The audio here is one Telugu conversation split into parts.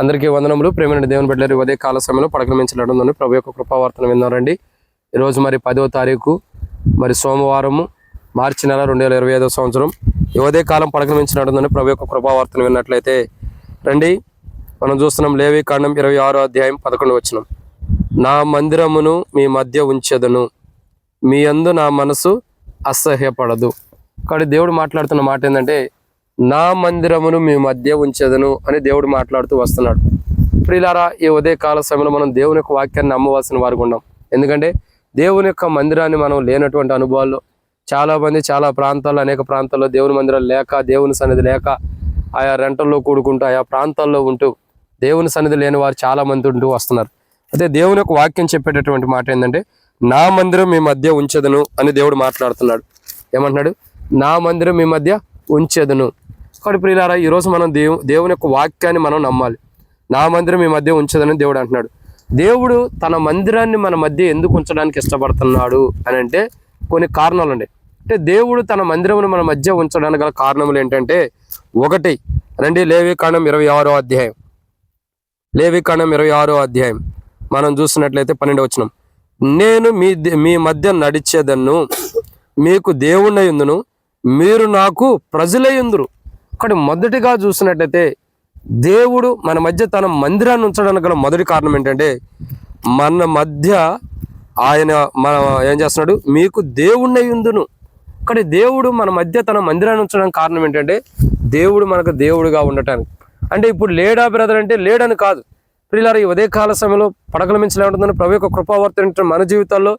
అందరికీ వందనములు. ప్రేమైన దేవుని బిడ్డలు ఉదయ కాల సమయంలో పడకమించడం ప్రభు యొక్క కృపావార్తను విన్నారండి. ఈరోజు మరి పదో తారీఖు మరి సోమవారము మార్చి నెల రెండు వేల ఇరవై ఐదో సంవత్సరం. ఇవదే ఉదయ కాలం పడకమించినట్టుందని ప్రభు యొక్క కృపావార్తను విన్నట్లయితే రండి. మనం చూస్తున్నాం లేవి కాండం ఇరవై ఆరో అధ్యాయం పదకొండు వచ్చినాం నా మందిరమును మీ మధ్య ఉంచెదను. మీ అందు నా మనసు అసహ్యపడదు. కాబట్టి దేవుడు మాట్లాడుతున్న మాట ఏంటంటే నా మందిరమును మీ మధ్య ఉంచెదను అని దేవుడు మాట్లాడుతూ వస్తున్నాడు. ప్రిలారా ఈ ఉదయ కాల సమయంలో మనం దేవుని యొక్క వాక్యాన్ని నమ్మవలసిన వారికి ఉన్నాం ఎందుకంటే దేవుని యొక్క మందిరాన్ని మనం లేనటువంటి అనుభవాల్లో చాలామంది చాలా ప్రాంతాల్లో అనేక ప్రాంతాల్లో దేవుని మందిరాలు లేక దేవుని సన్నిధి లేక ఆయా రెంటల్లో కూడుకుంటూ ఆయా ప్రాంతాల్లో ఉంటూ దేవుని సన్నిధి లేని వారు చాలా మంది ఉంటూ వస్తున్నారు. అయితే దేవుని యొక్క వాక్యం చెప్పేటటువంటి మాట ఏంటంటే నా మందిరం మీ మధ్య ఉంచెదను అని దేవుడు మాట్లాడుతున్నాడు. ఏమంటున్నాడు? నా మందిరం మీ మధ్య ఉంచెదను. కాబట్టి ప్రియులారా ఈరోజు మనం దేవు దేవుని యొక్క వాక్యాన్ని మనం నమ్మాలి. నా మందిరం మీ మధ్య ఉంచదని దేవుడు అంటున్నాడు. దేవుడు తన మందిరాన్ని మన మధ్య ఎందుకు ఉంచడానికి ఇష్టపడుతున్నాడు అని అంటే కొన్ని కారణాలు ఉన్నాయి అంటే దేవుడు తన మందిరమును మన మధ్య ఉంచడానికి గల కారణములు ఏంటంటే ఒకటి రండి లేవికాండం ఇరవై ఆరో అధ్యాయం. లేవికాండం ఇరవై ఆరో అధ్యాయం. మనం చూసినట్లయితే పన్నెండు వచ్చినాం నేను మీ మీ మధ్య నడిచేదన్ను మీకు దేవుణ్ణయుందును మీరు నాకు ప్రజలయ్యుందురు ఇక్కడ మొదటిగా చూసినట్లయితే దేవుడు మన మధ్య తన మందిరాన్ని ఉంచడానికి గల మొదటి కారణం ఏంటంటే మన మధ్య ఆయన మన ఏం చేస్తున్నాడు? మీకు దేవుణ్ణయుందును కానీ దేవుడు మన మధ్య తన మందిరాన్ని ఉంచడానికి కారణం ఏంటంటే దేవుడు మనకు దేవుడుగా ఉండటానికి. అంటే ఇప్పుడు లేడా బ్రదర్ అంటే లేడని కాదు. ప్రియులారా ఈ ఉదయకాల సమయంలో పడకల మించి ఉంటుందని ప్రభు యొక్క కృపావర్తన మన జీవితాల్లో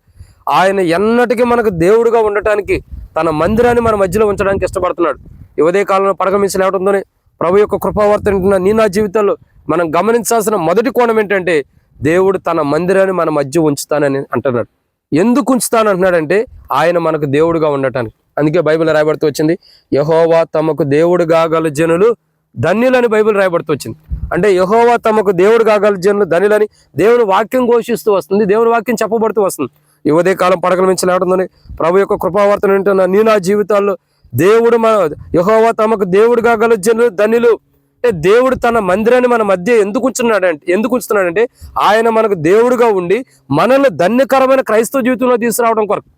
ఆయన ఎన్నటికీ మనకు దేవుడుగా ఉండటానికి తన మందిరాన్ని మన మధ్యలో ఉంచడానికి ఇష్టపడుతున్నాడు. ఇవదే ఉదయకాలంలో పడక మించి లేవడంతోనే ప్రభు యొక్క కృపావర్తన నీ నా జీవితంలో మనం గమనించాల్సిన మొదటి కోణం ఏంటంటే దేవుడు తన మందిరాన్ని మన మధ్య ఉంచుతానని అంటున్నాడు. ఎందుకు ఉంచుతాను అంటున్నాడంటే ఆయన మనకు దేవుడుగా ఉండటానికి. అందుకే బైబిల్ రాయబడుతూ వచ్చింది యహోవా తమకు దేవుడు కాగల జనులు ధన్యులని బైబిల్ రాయబడుతూ వచ్చింది. అంటే యహోవా తమకు దేవుడు కాగల జనులు ధన్యులని దేవుని వాక్యం ఘోషిస్తూ వస్తుంది దేవుని వాక్యం చెప్పబడుతూ వస్తుంది. ఈ కాలం పడకల మించి లేవడంతోనే ప్రభు యొక్క కృపావార్తను వింటున్న నీ నా జీవితాల్లో దేవుడు మన యహోవా తమకు దేవుడుగా గల జనులు ధన్యులు అంటే దేవుడు తన మందిరాన్ని మన మధ్య ఎందుకు ఉంచున్నాడంటే ఎందుకు ఉంచుతున్నాడంటే ఆయన మనకు దేవుడుగా ఉండి మనల్ని ధన్యకరమైన క్రైస్తవ జీవితంలో తీసుకురావడం కొరకు.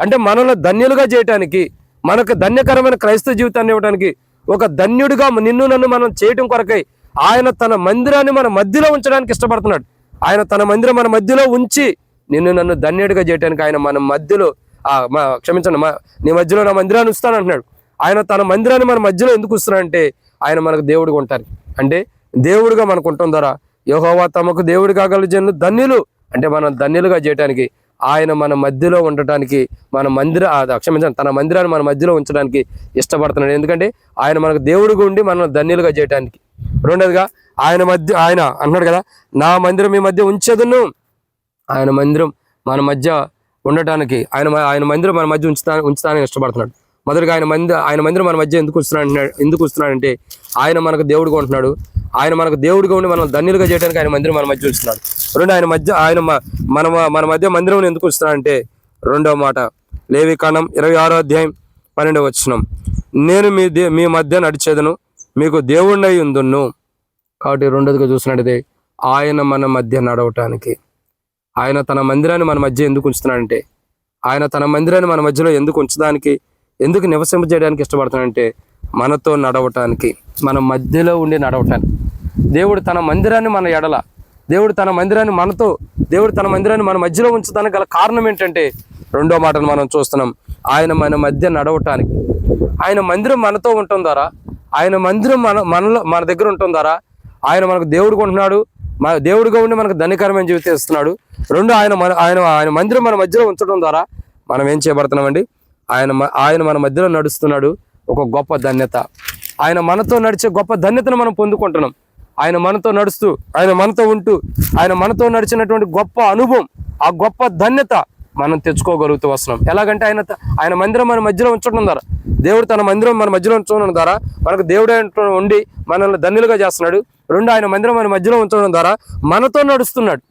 అంటే మనల్ని ధన్యులుగా చేయటానికి మనకు ధన్యకరమైన క్రైస్తవ జీవితాన్ని ఇవ్వడానికి ఒక ధన్యుడిగా నిన్ను నన్ను మనం చేయటం కొరకై ఆయన తన మందిరాన్ని మన మధ్యలో ఉంచడానికి ఇష్టపడుతున్నాడు. ఆయన తన మందిరం మన మధ్యలో ఉంచి నిన్ను నన్ను ధన్యుడిగా చేయటానికి ఆయన మన మధ్యలో మా క్షమించండి మా నీ మధ్యలో నా మందిరాన్ని ఉంచుతానంటున్నాడు. ఆయన తన మందిరాన్ని మన మధ్యలో ఎందుకు ఉంచుతున్నాడంటే ఆయన మనకు దేవుడిగా ఉంటారు. అంటే దేవుడిగా మనకు ఉండటం ద్వారా యహోవా తమకు దేవుడిగా కాగల జనులు ధన్యులు. అంటే మనం ధన్యులుగా చేయడానికి ఆయన మన మధ్యలో ఉండటానికి మన మందిర క్షమించండి తన మందిరాన్ని మన మధ్యలో ఉంచడానికి ఇష్టపడుతున్నాడు. ఎందుకంటే ఆయన మనకు దేవుడిగా ఉండి మనం ధన్యులుగా చేయడానికి రెండోదిగా ఆయన మధ్య ఆయన అన్నాడు కదా నా మందిరం మీ మధ్య ఉంచదును. ఆయన మందిరం మన మధ్య ఉండటానికి ఆయన ఆయన మందిరం మన మధ్య ఉంచుతా ఉంచుతానని ఇష్టపడుతున్నాడు. మొదటిగా ఆయన మంది ఆయన మందిరం మన మధ్య ఎందుకు వస్తున్నాడు ఎందుకు వస్తున్నాడంటే ఆయన మనకు దేవుడుగా ఉంటున్నాడు. ఆయన మనకు దేవుడిగా ఉండి మనం ధన్యులుగా చేయడానికి ఆయన మందిరం మన మధ్య ఉంచుతున్నాడు. రెండు ఆయన మధ్య ఆయన మన మన మధ్య మందిరం ఎందుకు వస్తున్నాడంటే రెండవ మాట లేవి కాండం ఇరవై ఆరో అధ్యాయం పన్నెండవ వచ్చినం నేను మీ దే మీ మధ్య నడిచేదను మీకు దేవుణ్ణి ఉందును. కాబట్టి రెండోదిగా చూసినట్టయితే ఆయన మన మధ్య నడవటానికి. ఆయన తన మందిరాన్ని మన మధ్య ఎందుకు ఉంచుతున్నాడంటే ఆయన తన మందిరాన్ని మన మధ్యలో ఎందుకు ఉంచడానికి ఎందుకు నివసింపజేయడానికి ఇష్టపడుతున్నాడంటే మనతో నడవటానికి మన మధ్యలో ఉండి నడవటానికి. దేవుడు తన మందిరాన్ని మన ఎడల దేవుడు తన మందిరాన్ని మనతో దేవుడు తన మందిరాన్ని మన మధ్యలో ఉంచడానికి గల కారణం ఏంటంటే రెండో మాటను మనం చూస్తున్నాం ఆయన మన మధ్య నడవటానికి. ఆయన మందిరం మనతో ఉండటం ద్వారా ఆయన మందిరం మన మనలో మన దగ్గర ఉండటం ద్వారా ఆయన మనకు దేవుడు కొంటున్నాడు మన దేవుడిగా ఉండి మనకు ధన్యకరమైన జీవితం ఇస్తున్నాడు. రెండు ఆయన మన ఆయన ఆయన మందిరం మన మధ్యలో ఉంచడం ద్వారా మనం ఏం చేయబడుతున్నామండి? ఆయన ఆయన మన మధ్యలో నడుస్తున్నాడు. ఒక గొప్ప ధన్యత. ఆయన మనతో నడిచే గొప్ప ధన్యతను మనం పొందుకుంటున్నాం. ఆయన మనతో నడుస్తూ ఆయన మనతో ఉంటూ ఆయన మనతో నడిచినటువంటి గొప్ప అనుభవం ఆ గొప్ప ధన్యత మనం తెచ్చుకోగలుగుతూ వస్తున్నాం. ఎలాగంటే ఆయన ఆయన మందిరం మన మధ్యలో ఉంచడం ద్వారా దేవుడు తన మందిరం మన మధ్యలో ఉంచడం ద్వారా మనకు దేవుడు ఉండి మనల్ని ధన్యులుగా చేస్తున్నాడు. రెండు ఆయన మందిరం మన మధ్యలో ఉంచడం ద్వారా మనతో నడుస్తున్నాడు.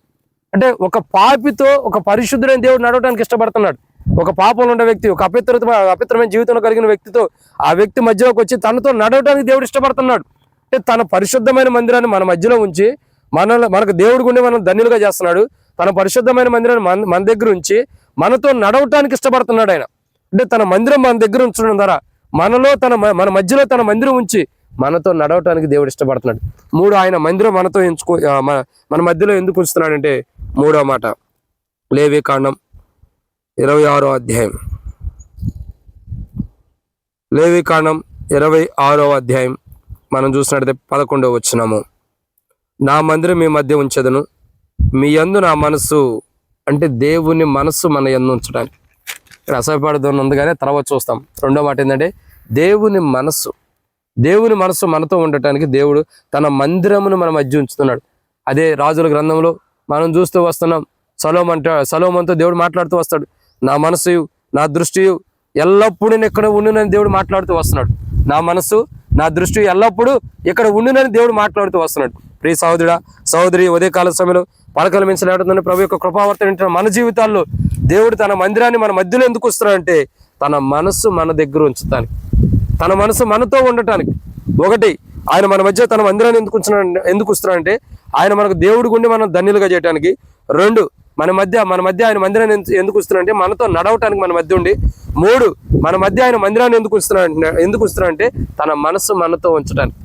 అంటే ఒక పాపితో ఒక పరిశుద్ధుడైన దేవుడు నడవడానికి ఇష్టపడుతున్నాడు. ఒక పాపంలో ఉన్న వ్యక్తి ఒక అపిత్ర అపిత్రమైన జీవితంలో కలిగిన వ్యక్తితో ఆ వ్యక్తి మధ్యలోకి వచ్చి తనతో నడవడానికి దేవుడు ఇష్టపడుతున్నాడు. అంటే తన పరిశుద్ధమైన మందిరాన్ని మన మధ్యలో ఉంచి మనలో మనకు దేవుడి గుండి మనం ధన్యులుగా చేస్తున్నాడు. తన పరిశుద్ధమైన మందిరాన్ని మన మన దగ్గర ఉంచి మనతో నడవటానికి ఇష్టపడుతున్నాడు ఆయన. అంటే తన మందిరం మన దగ్గర ఉంచడం ద్వారా మనలో తన మన మధ్యలో తన మందిరం ఉంచి మనతో నడవటానికి దేవుడు ఇష్టపడుతున్నాడు. మూడు ఆయన మందిరం మనతో ఎంచుకో మన మన మధ్యలో ఎందుకు ఉంచుతున్నాడంటే మూడో మాట. లేవే కాండం. ఇరవై ఆరో అధ్యాయం. లేవి కాండం ఇరవై ఆరో అధ్యాయం. మనం చూసినట్లయితే పదకొండవ వచ్చినాము నా మందిరం మీ మధ్య ఉంచదును. మీ యందు నా మనసు అంటే దేవుని మనస్సు మన యందు ఉంచడానికి. ఇక్కడ ఉంది కానీ తర్వాత చూస్తాం. రెండో మాట ఏంటంటే దేవుని మనస్సు దేవుని మనసు మనతో ఉండటానికి దేవుడు తన మందిరమును మన మధ్య ఉంచుతున్నాడు. అదే రాజుల గ్రంథంలో మనం చూస్తూ వస్తున్నాం. సలోం సలోమంతో దేవుడు మాట్లాడుతూ వస్తాడు. నా మనసు నా దృష్టి ఎల్లప్పుడూ నేను ఇక్కడ ఉండునని దేవుడు మాట్లాడుతూ వస్తున్నాడు. నా మనసు నా దృష్టి ఎల్లప్పుడూ ఇక్కడ ఉండునని దేవుడు మాట్లాడుతూ వస్తున్నాడు. ప్రియ సహోదరుడా సహోదరి ఉదయకాల సమయంలో పలకల మించలేడుతున్న ప్రభు యొక్క కృపావర్తన వింటున్న మన జీవితాల్లో దేవుడు తన మందిరాన్ని మన మధ్యలో ఎందుకు వస్తున్నాడంటే తన మనస్సు మన దగ్గర ఉంచుతానికి. తన మనసు మనతో ఉండటానికి. ఒకటి ఆయన మన మధ్య తన మందిరాన్ని ఎందుకు ఎందుకు వస్తున్నాడంటే ఆయన మనకు దేవుడి గుండి మనం ధన్యులుగా చేయడానికి రెండు మన మధ్య మన మధ్య ఆయన మందిరాన్ని ఎందుకు వస్తున్నాడంటే మనతో నడవటానికి మన మధ్య ఉండి. మూడు మన మధ్య ఆయన మందిరాన్ని ఎందుకు వస్తున్నా ఎందుకు వస్తున్నాడంటే తన మనసు మనతో ఉంచడానికి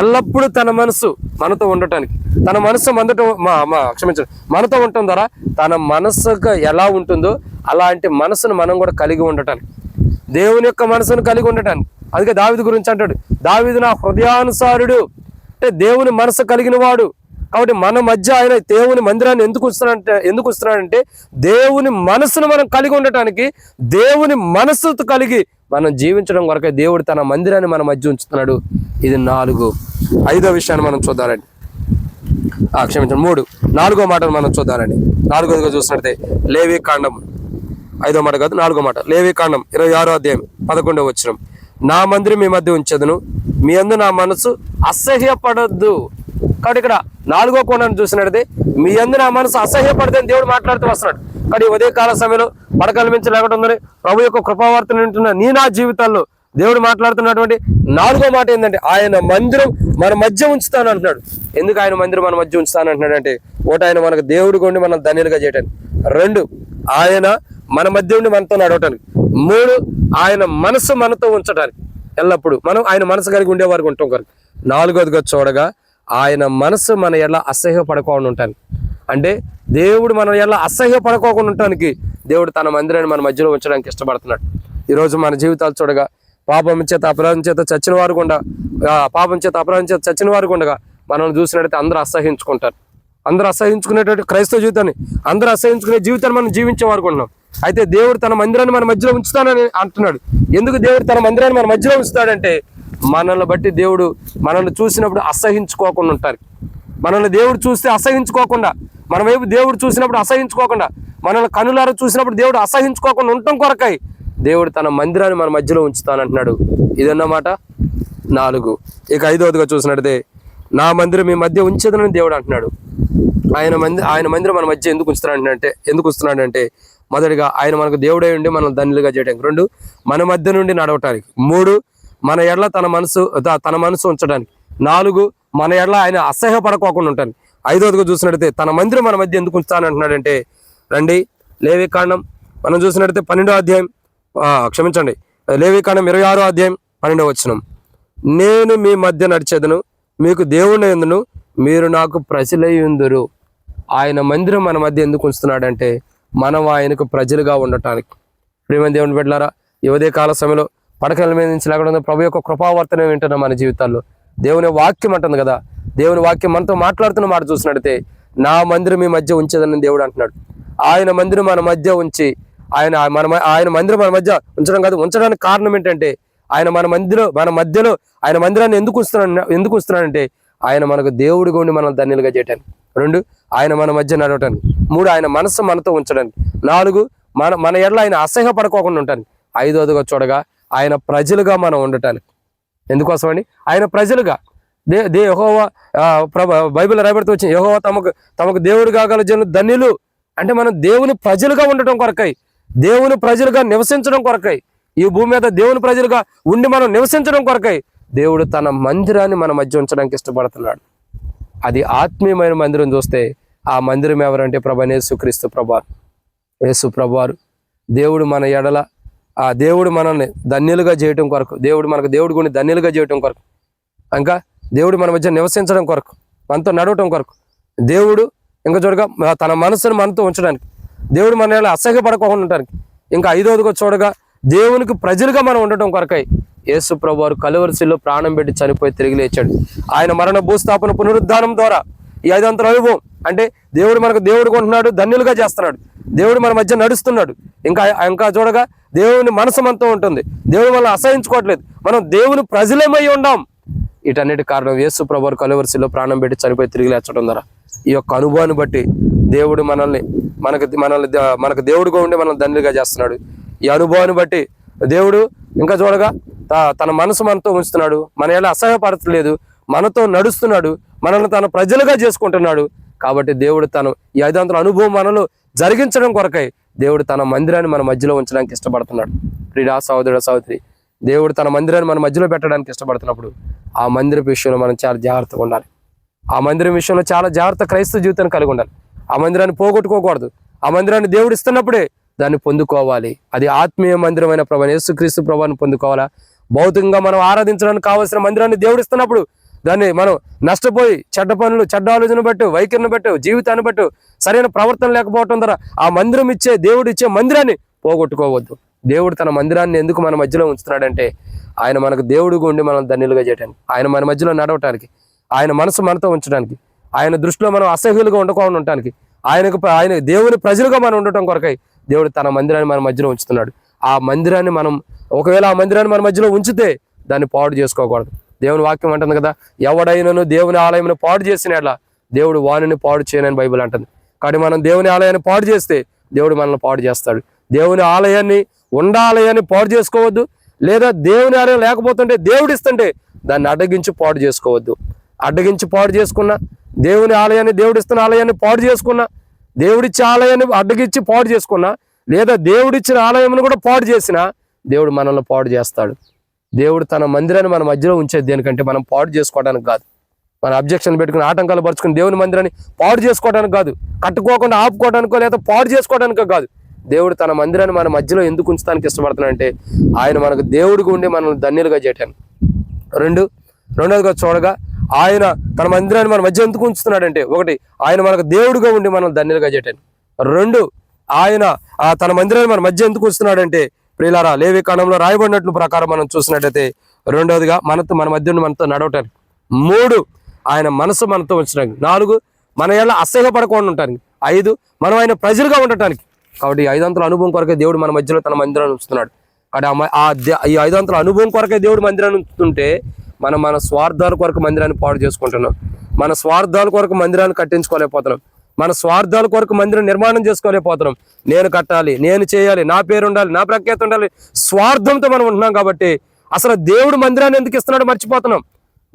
ఎల్లప్పుడూ తన మనసు మనతో ఉండటానికి. తన మనసు మందటం మా మా క్షమించండి మనతో ఉండటం ద్వారా తన మనసుగా ఎలా ఉంటుందో అలాంటి మనసును మనం కూడా కలిగి ఉండటానికి. దేవుని యొక్క మనసును కలిగి ఉండటానికి. అందుకే దావిది గురించి అంటాడు. దావిది నా హృదయానుసారుడు. అంటే దేవుని మనసు కలిగిన వాడు. కాబట్టి మన మధ్య ఆయన దేవుని మందిరాన్ని ఎందుకు వస్తున్నాడంటే ఎందుకు వస్తున్నాడంటే దేవుని మనసును మనం కలిగి ఉండటానికి దేవుని మనస్సుతో కలిగి మనం జీవించడం కొరకే దేవుడు తన మందిరాన్ని మన మధ్య ఉంచుతున్నాడు. ఇది నాలుగు. ఐదో విషయాన్ని మనం చూద్దామండి. ఆ, క్షమించండి. మూడు. నాలుగో మాటను మనం చూద్దామండి. నాలుగోదిగా చూసినట్టే లేవి కాండం. ఐదో మాట కాదు నాలుగో మాట. లేవి కాండం ఇరవై ఆరో అధ్యాయం పదకొండవ వచ్చిన నా మందిరం మీ మధ్య ఉంచదును. మీ అందు నా మనసు అసహ్యపడద్దు. కాబట్టి ఇక్కడ నాలుగో కోణాన్ని చూసినట్టే మీ అందు నా మనసు అసహ్యపడదని దేవుడు మాట్లాడుతూ వస్తున్నాడు. కానీ ఈ ఉదయ కాల సమయంలో పడకల మించి లేకుండా ప్రభు యొక్క కృపావార్తను వింటున్న నీ నా జీవితాల్లో దేవుడు మాట్లాడుతున్నటువంటి నాలుగో మాట ఏంటంటే ఆయన మందిరం మన మధ్య ఉంచుతాను అంటున్నాడు. ఎందుకు ఆయన మందిరం మన మధ్య ఉంచుతాను అంటున్నాడు అంటే ఒకటి ఆయన మనకు దేవుడు కొండి మనం ధన్యులుగా చేయటానికి. రెండు ఆయన మన మధ్య ఉండి మనతో నడవటానికి. మూడు ఆయన మనసు మనతో ఉంచడానికి. ఎల్లప్పుడూ మనం ఆయన మనసు కలిగి ఉండేవారికి ఉంటాం కనుక. నాలుగోదిగా చూడగా ఆయన మనసు మన ఎలా అసహ్యపడకుండా ఉంటాను అంటే దేవుడు మనం ఎలా అసహ్యపడకోకుండా ఉండటానికి దేవుడు తన మందిరాన్ని మన మధ్యలో ఉంచడానికి ఇష్టపడుతున్నాడు. ఈరోజు మన జీవితాలు చూడగా పాపం చేత అపరాధం చేత చచ్చిన వారు గుండా పాపం చేత అపరాధం చేత చచ్చిన వారు కూడా మనం చూసినట్టయితే అందరూ అసహించుకుంటారు అందరూ అసహించుకునేటువంటి క్రైస్తవ జీవితాన్ని అందరూ అసహించుకునే జీవితాన్ని మనం జీవించేవారుకుంటున్నాం. అయితే దేవుడు తన మందిరాన్ని మన మధ్యలో ఉంచుతానని అంటున్నాడు. ఎందుకు దేవుడు తన మందిరాన్ని మన మధ్యలో ఉంచుతాడంటే మనల్ని బట్టి దేవుడు మనల్ని చూసినప్పుడు అసహించుకోకుండా ఉంటారు. మనల్ని దేవుడు చూస్తే అసహించుకోకుండా మన వైపు దేవుడు చూసినప్పుడు అసహించుకోకుండా మనల్ని కనులారు చూసినప్పుడు దేవుడు అసహించుకోకుండా ఉండటం కొరకై దేవుడు తన మందిరాన్ని మన మధ్యలో ఉంచుతానంటున్నాడు. ఇదన్నమాట నాలుగు. ఇక ఐదవదిగా చూసినట్టే నా మందిరం మీ మధ్య ఉంచేదనని దేవుడు అంటున్నాడు. ఆయన మంది ఆయన మందిరం మన మధ్య ఎందుకు ఉంచుతున్నాడంటే ఎందుకు వస్తున్నాడంటే మొదటిగా ఆయన మనకు దేవుడై ఉండి మనం ధనులుగా చేయడానికి. రెండు మన మధ్య నుండి నడవటానికి. మూడు మన ఎడల తన మనసు తన మనసు ఉంచడానికి. నాలుగు మన ఎడల ఆయన అసహ్యపడకోకుండా ఉంటాను ఐదవదిగా చూసినట్టయితే తన మందిరం మన మధ్య ఎందుకు ఉంచుతానంటున్నాడంటే రండి లేవి కాండం. మనం చూసినట్టయితే పన్నెండో అధ్యాయం క్షమించండి. లేవి కాండం ఇరవై ఆరో అధ్యాయం పన్నెండో వచనం. నేను మీ మధ్య నడిచేదను మీకు దేవుని ఎందును? మీరు నాకు ప్రజలయ్యుందురు ఆయన మందిరం మన మధ్య ఎందుకు ఉంచుతున్నాడంటే మనం ఆయనకు ప్రజలుగా ఉండటానికి. ప్రేమ దేవుని పెట్టారా యువదే కాల సమయంలో పడకల మీద నుంచి లేకుండా ప్రభు యొక్క కృపావర్తనం వింటున్నాం మన జీవితాల్లో. దేవుని వాక్యం అంటుంది కదా దేవుని వాక్యం మనతో మాట్లాడుతున్న మాట చూసినట్టయితే నా మందిరం మీ మధ్య ఉంచేదని దేవుడు అంటున్నాడు. ఆయన మందిరం మన మధ్య ఉంచి ఆయన మన మ- ఆయన మందిరం మన మధ్య ఉంచడం కాదు ఉంచడానికి కారణం ఏంటంటే ఆయన మన మందిలో మన మధ్యలో ఆయన మందిరాన్ని ఎందుకు వస్తున్నాను ఎందుకు వస్తున్నానంటే ఆయన మనకు దేవుడిగా ఉండి మనల్ని ధన్యులుగా చేయటానికి. రెండు ఆయన మన మధ్య నడవటానికి. మూడు ఆయన మనసు మనతో ఉంచడానికి. నాలుగు మన మన ఎడల ఆయన అసహ్యపడుకోకుండా ఉండటానికి. ఐదోదిగా చూడగా ఆయన ప్రజలుగా మనం ఉండటానికి. ఎందుకోసమని ఆయన ప్రజలుగా. దే దే యహోవా ప్రభ బైబిల్ రాయబడుతూ వచ్చింది. యహోవా తమకు తమకు దేవుడు కాగల జనులు ధన్యులు. అంటే మనం దేవుని ప్రజలుగా ఉండటం కొరకై దేవుని ప్రజలుగా నివసించడం కొరకై ఈ భూమి మీద దేవుని ప్రజలుగా ఉండి మనం నివసించడం కొరకై దేవుడు తన మందిరాన్ని మన మధ్య ఉంచడానికి ఇష్టపడుతున్నాడు. అది ఆత్మీయమైన మందిరం చూస్తే ఆ మందిరం ఎవరంటే ప్రభా యేసుక్రీస్తు ప్రభా. యేసు ప్రభువారు దేవుడు మన ఎడల ఆ దేవుడు మనల్ని ధన్యులుగా చేయటం కొరకు దేవుడు మనకు దేవుడు గుని ధన్యులుగా చేయటం కొరకు ఇంకా దేవుడు మన మధ్య నివసించడం కొరకు మనతో నడవటం కొరకు దేవుడు ఇంకా చూడగా తన మనసును మనతో ఉంచడానికి దేవుడు మన అసహ్యపడకుండా ఉండటానికి ఇంకా ఐదవదిగా చూడగా దేవునికి ప్రజలుగా మనం ఉండటం కొరకై యేసు ప్రభు వారు కలువరిశిలో ప్రాణం పెట్టి చనిపోయి తిరిగి లేచాడు. ఆయన మరణ భూస్థాపన పునరుద్ధానం ద్వారా ఈ ఐదంతర అనుభవం అంటే దేవుడు మనకు దేవుడు కొంటున్నాడు ధన్యులుగా చేస్తున్నాడు. దేవుడు మన మధ్య నడుస్తున్నాడు. ఇంకా ఇంకా చూడగా దేవుని మనసు మనతో ఉంటుంది. దేవుడు మనల్ని అసహించుకోవట్లేదు. మనం దేవుని ప్రజలమై ఉండాం. వీటన్నిటి కారణం యేసు ప్రభు కలవరిశిలో ప్రాణం పెట్టి చనిపోయి తిరిగి లేచడం ద్వారా. ఈ యొక్క అనుభవాన్ని బట్టి దేవుడు మనల్ని మనకు మనల్ని మనకు దేవుడుగా ఉండి మనల్ని ధన్యులుగా చేస్తున్నాడు. ఈ అనుభవాన్ని బట్టి దేవుడు ఇంకా చూడగా తన మనసు మనతో ఉంచుతున్నాడు మన ఎలా అసహ్యపడట్లేదు మనతో నడుస్తున్నాడు మనల్ని తన ప్రజలుగా చేసుకుంటున్నాడు. కాబట్టి దేవుడు తను ఈ ఐదంతుల అనుభవం మనలో జరిగించడం కొరకై దేవుడు తన మందిరాన్ని మన మధ్యలో ఉంచడానికి ఇష్టపడుతున్నాడు. క్రీడా సహోదరుడు సహోదరి దేవుడు తన మందిరాన్ని మన మధ్యలో పెట్టడానికి ఇష్టపడుతున్నప్పుడు ఆ మందిర విషయంలో మనం చాలా జాగ్రత్తగా ఉండాలి. ఆ మందిరం విషయంలో చాలా జాగ్రత్త క్రైస్తవ జీవితాన్ని కలిగి ఉండాలి. ఆ మందిరాన్ని పోగొట్టుకోకూడదు. ఆ మందిరాన్ని దేవుడు ఇస్తున్నప్పుడే దాన్ని పొందుకోవాలి. అది ఆత్మీయ మందిరమైన ప్రభాని యేసుక్రీస్తు ప్రభాన్ని పొందుకోవాలా? భౌతికంగా మనం ఆరాధించడానికి కావాల్సిన మందిరాన్ని దేవుడు ఇస్తున్నప్పుడు దాన్ని మనం నష్టపోయి చెడ్డ పనులు చెడ్డ ఆలోచన బట్టు వైఖరిని బట్టు జీవితాన్ని బట్టు సరైన ప్రవర్తన లేకపోవటం ద్వారా ఆ మందిరం ఇచ్చే దేవుడు ఇచ్చే మందిరాన్ని పోగొట్టుకోవద్దు. దేవుడు తన మందిరాన్ని ఎందుకు మన మధ్యలో ఉంచుతున్నాడంటే ఆయన మనకు దేవుడుగా ఉండి మనం ధన్యులుగా చేయడానికి ఆయన మన మధ్యలో నడవటానికి ఆయన మనసు మనతో ఉంచడానికి ఆయన దృష్టిలో మనం అసహ్యులుగా ఉండకుండా ఉండటానికి ఆయనకు ఆయన దేవుని ప్రజలుగా మనం ఉండటం కొరకై దేవుడు తన మందిరాన్ని మన మధ్యలో ఉంచుతున్నాడు. ఆ మందిరాన్ని మనం ఒకవేళ ఆ మందిరాన్ని మన మధ్యలో ఉంచితే దాన్ని పాడు చేసుకోకూడదు. దేవుని వాక్యం అంటుంది కదా ఎవడైనను దేవుని ఆలయంను పాడు చేసిన దేవుడు వాణిని పాడు చేయనని బైబిల్ అంటుంది. కానీ మనం దేవుని ఆలయాన్ని పాడు చేస్తే దేవుడు మనల్ని పాడు చేస్తాడు. దేవుని ఆలయాన్ని ఉండ ఆలయాన్ని పాడు చేసుకోవద్దు. లేదా దేవుని ఆలయం లేకపోతుంటే దేవుడిస్తుంటే దాన్ని అడ్డగించి పాడు చేసుకోవద్దు. అడ్డగించి పాడు చేసుకున్నా దేవుని ఆలయాన్ని దేవుడిస్తున్న ఆలయాన్ని పాడు చేసుకున్నా దేవుడిచ్చే ఆలయాన్ని అడ్డగించి పాడు చేసుకున్నా లేదా దేవుడిచ్చిన ఆలయంను కూడా పాడు చేసినా దేవుడు మనల్ని పాడు చేస్తాడు. దేవుడు తన మందిరాన్ని మన మధ్యలో ఉంచేది దేనికంటే మనం పాడు చేసుకోవడానికి కాదు. మన అబ్జెక్షన్ పెట్టుకుని ఆటంకాలు పరుచుకుని దేవుని మందిరాన్ని పాడు చేసుకోవడానికి కాదు. కట్టుకోకుండా ఆపుకోవడానికో లేదా పాడు చేసుకోవడానికో కాదు. దేవుడు తన మందిరాన్ని మన మధ్యలో ఎందుకు ఉంచడానికి ఇష్టపడుతున్నాడంటే ఆయన మనకు దేవుడిగా ఉండి మనల్ని ధన్యులుగా చేయటాను రెండు రెండోదిగా చూడగా ఆయన తన మందిరాన్ని మన మధ్య ఎందుకు ఉంచుతున్నాడంటే ఒకటి ఆయన మనకు దేవుడిగా ఉండి మనం ధన్యులుగా చేయటం రెండు ఆయన ఆ తన మందిరాన్ని మన మధ్య ఎందుకు వస్తున్నాడంటే ప్రియులారా లేవి కాలంలో రాయబడినట్లు ప్రకారం మనం చూసినట్టయితే రెండవదిగా మనతో మన మధ్య మనతో నడవటానికి. మూడు ఆయన మనసు మనతో ఉంచడానికి. నాలుగు మన ఎలా అసహ్యపడకుండా ఉండటానికి. ఐదు మనం ఆయన ప్రజలుగా ఉండటానికి. కాబట్టి ఈ ఐదంతల అనుభవం కొరకే దేవుడు మన మధ్యలో తన మందిరాన్ని ఉంచుతున్నాడు. కాబట్టి ఆ ఈ ఐదంతల అనుభవం కొరకే దేవుడు మందిరాన్ని ఉంచుతుంటే మనం మన స్వార్థాల కొరకు మందిరాన్ని పాడు చేసుకుంటున్నాం. మన స్వార్థాల కొరకు మందిరాన్ని కట్టించుకోలేకపోతున్నాం. మన స్వార్థాల కొరకు మందిరం నిర్మాణం చేసుకోలేకపోతున్నాం. నేను కట్టాలి నేను చేయాలి నా పేరు ఉండాలి నా ప్రఖ్యాత ఉండాలి స్వార్థంతో మనం ఉంటున్నాం కాబట్టి అసలు దేవుడు మందిరాన్ని ఎందుకు ఇస్తున్నాడు మర్చిపోతున్నాం.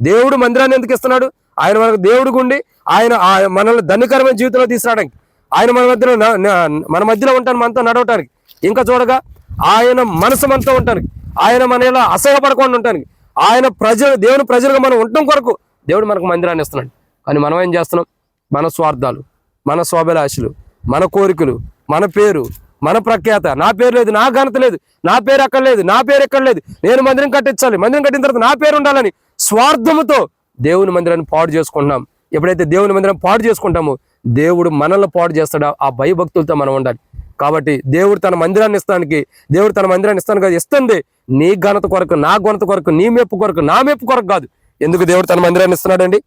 దేవుడు మందిరాన్ని ఎందుకు ఇస్తున్నాడు? ఆయన మనకు దేవుడు గుండి ఆయన మనల్ని ధన్యకరమైన జీవితంలో తీసుకురావడానికి. ఆయన మన మధ్యలో మన మధ్యలో ఉంటాను మనతో నడవటానికి. ఇంకా చూడగా ఆయన మనసు మనతో ఉండటానికి. ఆయన మన ఇలా అసహ్యపడకుండా ఉండటానికి. ఆయన ప్రజలు దేవుని ప్రజలుగా మనం ఉండటం కొరకు దేవుడు మనకు మందిరాన్ని ఇస్తున్నాడు. కానీ మనం ఏం చేస్తున్నాం? మన స్వార్థాలు మన స్వాభిలాషులు మన కోరికలు మన పేరు మన ప్రఖ్యాత. నా పేరు లేదు నా ఘనత లేదు నా పేరు అక్కడ లేదు నా పేరు ఎక్కడ లేదు. నేను మందిరం కట్టించాలి మందిరం కట్టిన తర్వాత నా పేరు ఉండాలని స్వార్థముతో దేవుని మందిరాన్ని పాడు చేసుకుంటున్నాం. ఎప్పుడైతే దేవుని మందిరం పాడు చేసుకుంటామో దేవుడు మనల్ని పాడు చేస్తాడో ఆ భయభక్తులతో మనం ఉండాలి. కాబట్టి దేవుడు తన మందిరాన్ని ఇస్తానికి దేవుడు తన మందిరాన్ని ఇస్తాను కదా ఇస్తుంది. నీ ఘనత కొరకు నా ఘనత కొరకు నీ మెప్పు కొరకు నా మెప్పు కొరకు కాదు. ఎందుకు దేవుడు తన మందిరాన్ని ఇస్తున్నాడండి?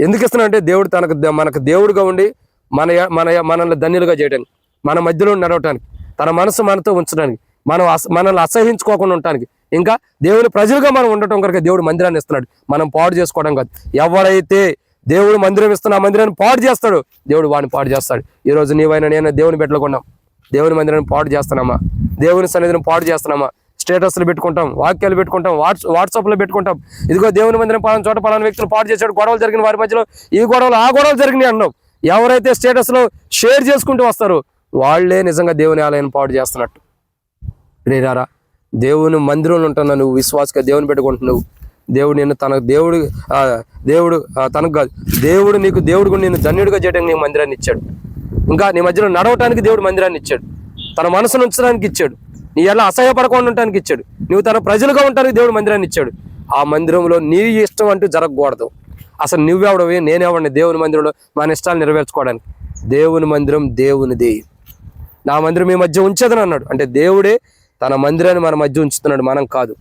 ఎందుకు ఇస్తున్నాడంటే దేవుడు తనకు మనకు దేవుడుగా ఉండి మన మన మనల్ని ధన్యులుగా చేయడానికి మన మధ్యలో నడవటానికి తన మనసు మనతో ఉంచడానికి మనం అస- మనల్ని అసహించుకోకుండా ఉండటానికి. ఇంకా దేవుని ప్రజలుగా మనం ఉండటం కొరకు దేవుడు మందిరాన్ని ఇస్తున్నాడు. మనం పాడు చేసుకోవడం కాదు. ఎవరైతే దేవుడు మందిరం ఇస్తున్న ఆ మందిరాన్ని పాడు చేస్తాడు దేవుడు వాడిని పాడు చేస్తాడు. ఈ రోజు నీవైనా నేను దేవుని పెట్టలుకున్నాం దేవుని మందిరాన్ని పాడు చేస్తున్నామా? దేవుని సన్నిధిని పాడు చేస్తున్నామా? స్టేటస్లు పెట్టుకుంటాం వాక్యాలు పెట్టుకుంటాం వాట్స్ వాట్సాప్లో పెట్టుకుంటాం. ఇదిగో దేవుని మందిరం పాలన చోట పలాన వ్యక్తులు పాటు చేశాడు గొడవలు జరిగిన వారి మధ్యలో ఈ గొడవలు ఆ గొడవలు జరిగినాయి అన్నాం. ఎవరైతే స్టేటస్లో షేర్ చేసుకుంటూ వస్తారో వాళ్ళే నిజంగా దేవుని ఆలయాన్ని పాడు చేస్తున్నట్టు. ప్రేరారా దేవుని మందిరంలో ఉంటున్నా నువ్వు విశ్వాసగా దేవుని పెట్టుకుంటున్నావు. దేవుడు నిన్ను తన దేవుడు దేవుడు తనకు కాదు దేవుడు నీకు దేవుడు నిన్ను ధన్యుడిగా చేయడానికి నీకు మందిరాన్ని ఇచ్చాడు. ఇంకా నీ మధ్యలో నడవటానికి దేవుడు మందిరాన్ని ఇచ్చాడు. తన మనసును ఉంచడానికి ఇచ్చాడు. నీ ఎలా అసహ్యపడకుండా ఉండటానికి ఇచ్చాడు. నువ్వు తన ప్రజలుగా ఉండటానికి దేవుడు మందిరాన్ని ఇచ్చాడు. ఆ మందిరంలో నీ ఇష్టం అంటూ జరగకూడదు. అసలు నువ్వెవడవి? నేనెవడిని? దేవుని మందిరంలో మన ఇష్టాలు నెరవేర్చుకోవడానికి. దేవుని మందిరం దేవునిది. నా మందిరం మీ మధ్య ఉంచేదని అన్నాడు. అంటే దేవుడే తన మందిరాన్ని మన మధ్య ఉంచుతున్నాడు. మనం కాదు.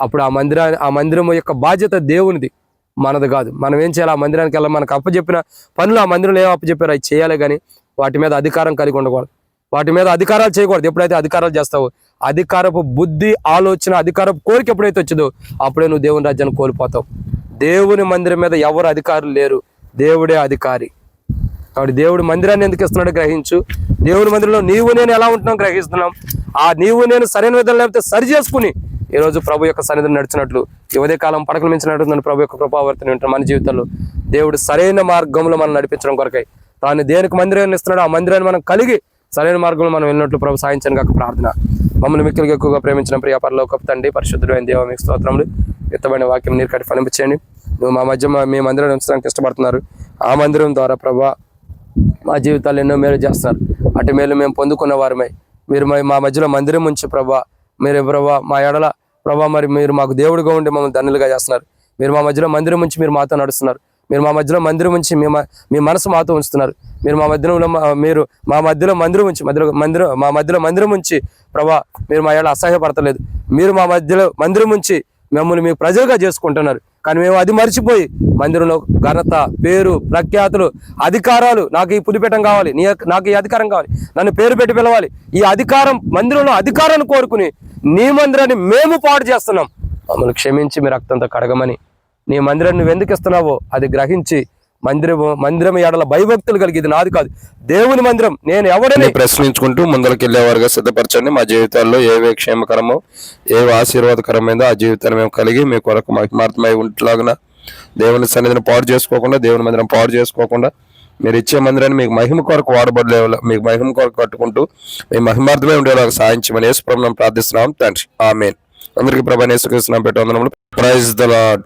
అప్పుడు ఆ మందిరాన్ని ఆ మందిరం యొక్క బాధ్యత దేవునిది. మనది కాదు. మనం ఏం చేయాలి? ఆ మందిరానికి వెళ్ళాలి. మనకు అప్పచెప్పిన పనులు ఆ మందిరంలో ఏం అప్పచెప్పారు? అవి చేయాలి కానీ వాటి మీద అధికారం కలిగి ఉండకూడదు. వాటి మీద అధికారాలు చేయకూడదు. ఎప్పుడైతే అధికారాలు చేస్తావో అధికారపు బుద్ధి ఆలోచన అధికారపు కోరిక ఎప్పుడైతే వచ్చిందో అప్పుడే నువ్వు దేవుని రాజ్యాన్ని కోల్పోతావు. దేవుని మందిరం మీద ఎవరు అధికారులు లేరు. దేవుడే అధికారి. కాబట్టి దేవుడు మందిరాన్ని ఎందుకు ఇస్తున్నాడు గ్రహించు. దేవుని మందిరంలో నీవు నేను ఎలా ఉంటున్నాం గ్రహిస్తున్నాం. ఆ నీవు నేను సరైన విధంగా లేకపోతే సరి చేసుకుని ఈ రోజు ప్రభు యొక్క సన్నిధిని నడిచినట్లు ఈ కాలం పడకలు మించినట్టు ప్రభు యొక్క కృపావర్తన ఉంటాం మన జీవితంలో. దేవుడు సరైన మార్గంలో మనం నడిపించడం కొరకై తాను దేనికి మందిరాన్ని ఇస్తున్నాడో ఆ మందిరాన్ని మనం కలిగి సరైన మార్గంలో మనం వెళ్ళినట్లు ప్రభు సాయించని కాక ప్రార్థన. మమ్మల్ని మిక్కిలిగా ఎక్కువగా ప్రేమించిన ప్రియ పరలోక తండ్రి పరిశుద్ధుడు అయిన దేవ మీకు స్తోత్రములు. ఎత్తబడిన వాక్యం నీరు కట్టి ఫలింపచేయండి నువ్వు మా మధ్య మీ మందిరాన్ని ఉంచడానికి ఇష్టపడుతున్నారు. ఆ మందిరం ద్వారా ప్రభా మా జీవితాలు ఎన్నో మేలు చేస్తున్నారు. అటు మేలు మేము పొందుకున్న వారమై. మీరు మా- మధ్యలో మందిరం ఉంచి ప్రభా మీరు ప్రభా మా ఎడల ప్రభా మరి మీరు మాకు దేవుడిగా ఉండి మమ్మల్ని ధనులుగా చేస్తున్నారు. మీరు మా మధ్యలో మందిరం ఉంచి మీరు మాతో నడుస్తున్నారు. మీరు మా మధ్యలో మందిరం ఉంచి మీ మ- మీ మనసు మాతో ఉంచుతున్నారు. మీరు మా మధ్యలో మీరు మా మధ్యలో మందిరం ఉంచి మధ్యలో మందిరం మా మధ్యలో మందిరం ఉంచి ప్రభా మీరు మా ఏళ్ళ అసహ్యపడతలేదు. మీరు మా మధ్యలో మందిరం ఉంచి మిమ్మల్ని మీ ప్రజలుగా చేసుకుంటున్నారు. కానీ మేము అది మర్చిపోయి మందిరంలో ఘనత పేరు ప్రఖ్యాతులు అధికారాలు నాకు ఈ పులిపేటం కావాలి. నీ నాకు ఈ అధికారం కావాలి. నన్ను పేరు పెట్టి పిలవాలి. ఈ అధికారం మందిరంలో అధికారాన్ని కోరుకుని నీ మందిరాన్ని మేము పాడు చేస్తున్నాం. మమ్మల్ని క్షమించి మీ రక్తంతో కడగమని నీ మందిరాన్ని నువ్వు ఎందుకు ఇస్తున్నావో అది గ్రహించి మందిరము మందిరం ఎడల భయభక్తులు కలిగి ఇది నాది కాదు. దేవుని మందిరం నేను ఎవడని? ప్రశ్నించుకుంటూ ముందరికి వెళ్ళేవారుగా సిద్ధపరచండి. మా జీవితాల్లో ఏవే క్షేమకరమో ఏవి ఆశీర్వాదకరమైందో ఆ జీవితాన్ని మేము కలిగి మీ కొరకు మహిమార్థమై ఉంట్లాగున దేవుని సన్నిధిని పాడు చేసుకోకుండా దేవుని మందిరం పాడు చేసుకోకుండా మీరు ఇచ్చే మందిరాన్ని మీకు మహిమ కొరకు వాడబడలే మీకు మహిమ కొరకు కట్టుకుంటూ మీ మహిమార్థమే ఉండేలాగా సాధించమని యేసుప్రభుని ప్రార్థిస్తున్నాం. తండ్రి. ఆమెన్. అందరికీ ప్రభా యేసుకృష్ణ పెట్టు ప్రైజ్ ద లాడ్